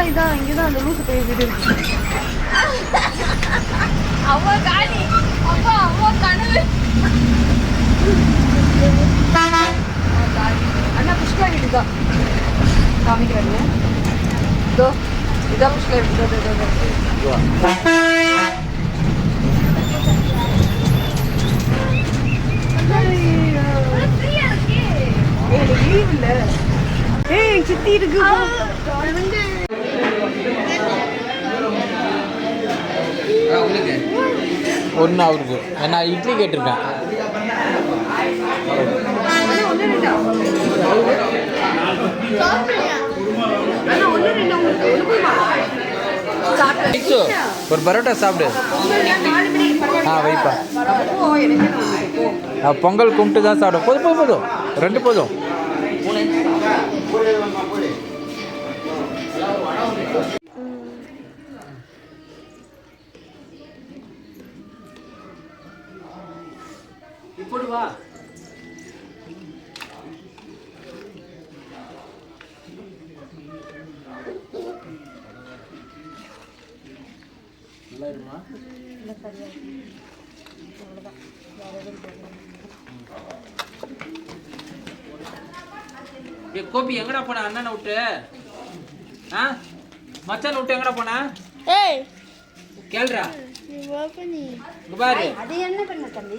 இதான் இதான் இங்கதான் அந்த லூசு போய் வீடு இருக்கு. அவ்வளோ காணி அப்பா அவ்வளோ கனவு. அண்ணா புஷ்கா வீடு தான்? காமிக்கிறாங்க இதோ இதான் புஷ்கா வீடு. ஏய், leave இல்ல. ஏய், சித்தி இருக்கு ஒன்று அவருக்கு. நான் இட்லி கேட்டிருக்கேன். ஒரு பரோட்டா சாப்பிடு. ஆ வைப்பா. பொங்கல் கும்பிட்டு தான் சாப்பிடும். போதும் போதும் போதும். ரெண்டு போதும். ஏ கோபி எங்கடா போன? அண்ணனை விட்டு. ஆ? மச்சான் விட்டு எங்கடா போன? ஏய். கேளுடா. பாரு. அது என்ன பண்ண தம்பி?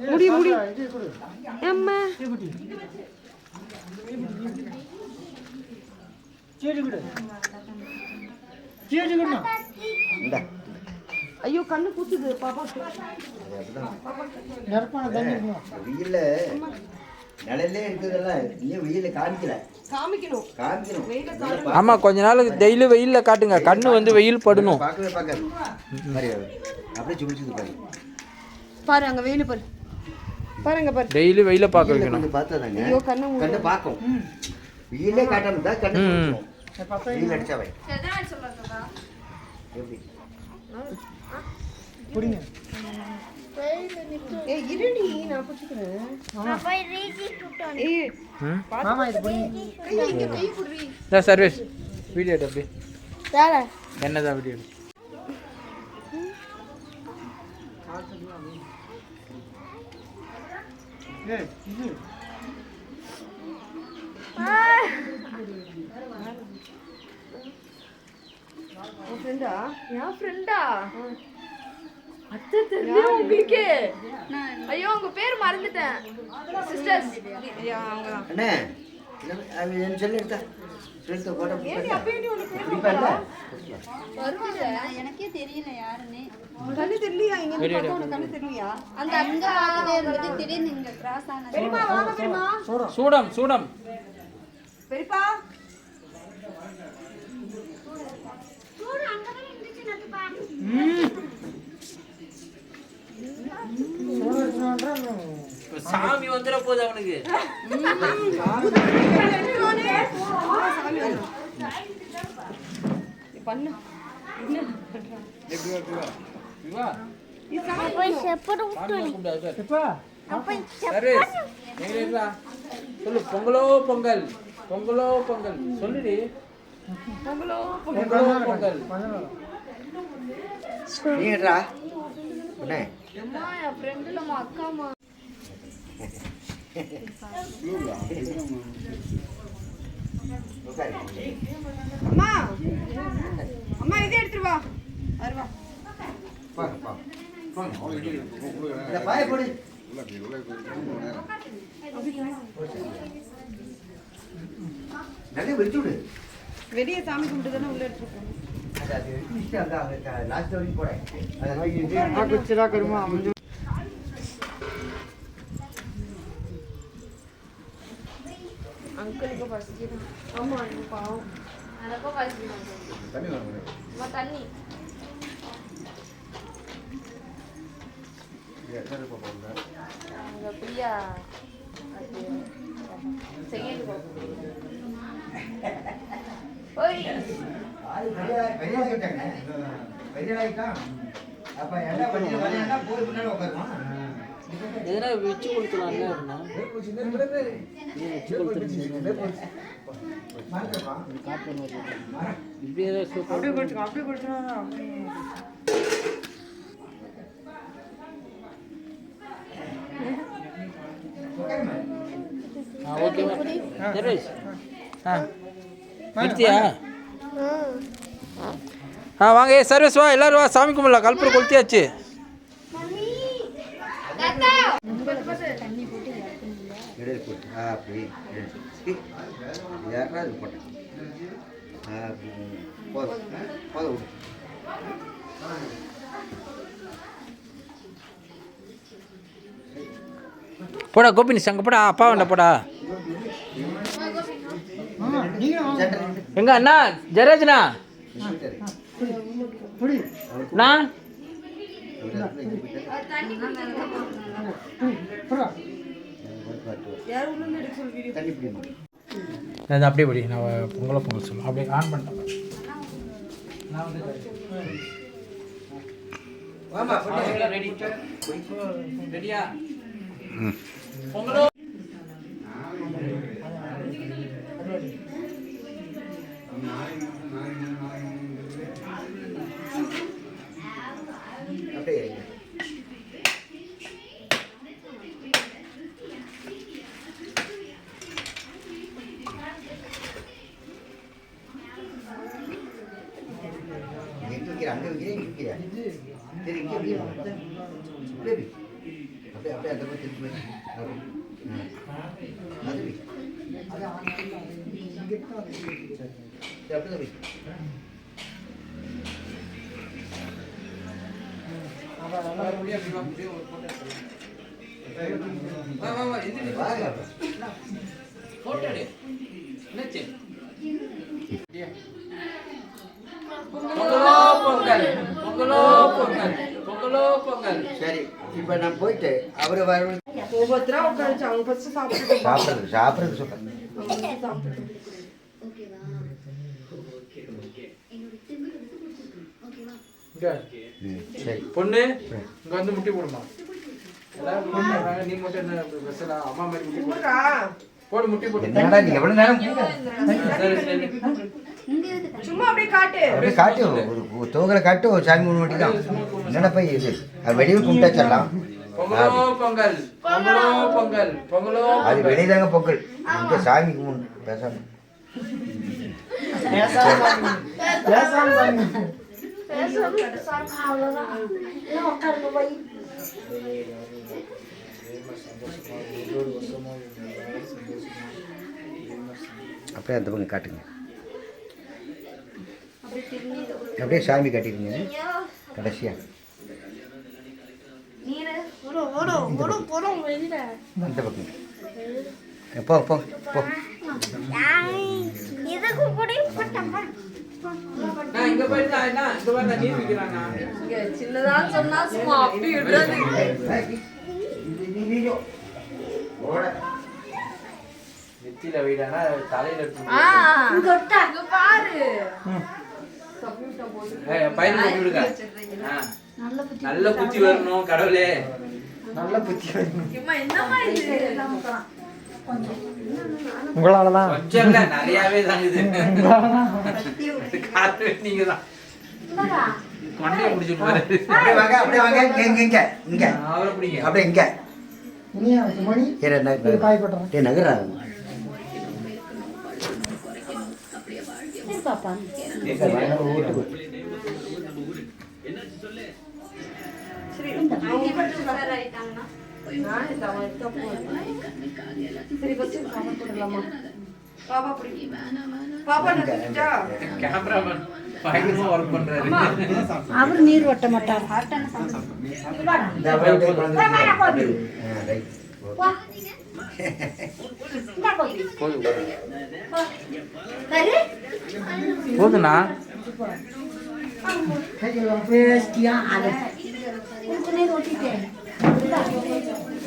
முடி முடி. அம்மா ஐயோ கண்ணு குத்துது. பாப்பா வெயில்ல நிழல்லே இருக்குதல்ல. இன்னும் வெயில காமிக்கல. காமிக்கணும். காமிக்கணும். வெயில ஆமா கொஞ்ச நாள் டெய்லி வெயில்ல காட்டுங்க. கண்ணு வந்து வெயில் படணும். பார்க்கவே பார்க்காது. அப்படியே பாரு. பாரு அங்க வெயில பாரு. பாருங்க பாரு. டெய்லி வெயில பார்க்க வைக்கணும் பார்த்தாதாங்க. ஐயோ கண்ணு. கண்ணு பார்க்கும். வெயிலே காட்டாம தான் கண்ணு. வெயில் அடிச்சா வை. எப்படி? ஏய் இருடி நான் புடிச்சுக்கிறேன் ஏய் ம்? மாமா இது போய் இங்க கை குடுறி இதான் சர்வீஸ் வீடியோ வேலை என்னதான் வீடியோ ஃப்ரெண்டா என் ஃப்ரெண்டா அத்தை தெரியும் உங்களுக்கு ஐயோ உங்க பேர் மறந்துட்டேன் சிஸ்டர்ஸ் அவங்க தான் என்ன- என் வருவாங்க. எனக்கே தெரியல யாருன்னு. கண்ணு தெரியலையா? இங்க இருந்து பார்த்தா உனக்கு கண்ணு தெரியலையா? அந்த அங்க பார்த்ததே இருந்தது திடீர்னு இங்க கிராஸ் ஆனது பெரியமா வாங்க பெரியமா சூடம் சூடம். பெரியப்பா. சாமி வந்துட போகுது அவனுக்கு நீ பண்ணு. சொல்லு பொங்கலோ பொங்கல் பொங்கலோ பொங்கல் சொல்லுடி பொங்கலோ பொங்கல் நீ எடுறா அம்மா என் அக்காமா அம்மா. அம்மா இதே எடுத்துட்டு வா. வருவா வெளியே சாமி கும்பிட்டு தானே உள்ள எடுத்துருக்கோம். அது அது இஷ்டம் அந்த அவங்க லாஸ்ட் வரைக்கும் போட அதை அங்கிளுக்கு பசிக்குது. ஆமா இது பாவம். அதப்போ பாய்ச்சணும் தண்ணி பிரியா செகண்ட் ஓய். அப்ப என்ன பண்ணி போய் உட்காருமா வச்சு அப்படின்னா ஆ ஓகேவா ஆ நிறுத்தியா ஆ வாங்க சர்வீஸ் வா எல்லாரும் வா சாமி கும்பிடலாம் கல்பூர் கொளுத்தியாச்சு அப்படி யாராவது போட்டேன் ஆ அப்படி போதும் போதும் விடு. போடா கோபினி அங்கே போடா. அப்பா வேண்ட போடா. எங்க அண்ணா? ஜெயராஜ்ண்ணா? அண்ணா? அது அப்படியே படி. நான் பொங்கலை பொங்கல் சொல்லுவேன். அப்படியே ஆன் பண்ணிட்டேன் ரெடியா? பொங்கலோ அப்படியே இருங்க. எங்க வைக்கிற? அங்க வைக்கிறியா, இங்க வைக்கிறியா? சரி, இங்க வை. அப்படியே வை. அப்படியே, அப்படியே அந்த பக்கம் திருப்பி வை. அப்படி. ஆ. அது வை. சரி, அப்படியே வை. வா வா வா எந்திரி வாங்க. போட்டோ எடு என்னாச்சு பொங்கலோ பொங்கல் பொங்கலோ பொங்கல் பொங்கலோ பொங்கல் சரி இப்ப நான் போயிட்டு அவரு வர ஒவ்வொருத்தரா உட்காந்துச்சு அவங்க ஃபர்ஸ்ட் சாப்பிட்டு சாப்பிட்றது சாப்பிட்றது சரி. பொண்ணு இங்க வந்து முட்டி போடுமா? நீ மட்டும் என்ன ஸ்பெஷலா அம்மா மாதிரி முட்டி போடு. போடுறா. போடு முட்டி போடு. என்னடா நீ எவ்வளவு நேரம் சரி சரி. சும்மா அப்படியே காட்டு. அப்படியே காட்டு. ஒரு ஒரு தோகலை காட்டு ஒரு சாமி மூணு மட்டும் தான். என்னடா போய் இது? அது வெளியே கும்பிட்டாச்சல்லாம் பொங்கலோ. பொங்கல். பொங்கலோ பொங்கல். பொங்கலோ அது பொங்கல். வெளியதாங்க பொங்கல். இங்க சாமி கும்பிடு பேசாம. அப்படியே அந்த பக்கம் காட்டுங்க. அப்படியே சாமி காட்டிடுங்க. கடைசியா. நீர் விக்கிறானா இங்க சின்னதான்னு சொன்னா சும்மா அப்படி விடுறது நெத்தியில வைடானா தலையில எடுத்து ஆ இங்க பாரு பையன் போட்டு விடுங்க ஆ. நல்ல புத்தி வரணும் கடவுளே. நல்ல புத்தி இது? கொஞ்சம். இல்ல நிறையவே தான் இது. காரணமே நீங்க தான் கொண்டையை பிடிச்சிட்டு அப்படியே வாங்க அப்படியே வாங்க. இங்க இங்க இங்க. இங்க. அவரை பிடிங்க. அப்படியே இங்க. நகரு. பாப்பா பிடி பாப்பா நான் பிடிச்சா கேமராமேன் பயங்கரமா ஒர்க் பண்றாரு அவர் நீர் ஒட்ட மாட்டார் இந்த அப்படியே அப்படியே குழந்தை ஆ, ரைட். ஓகே.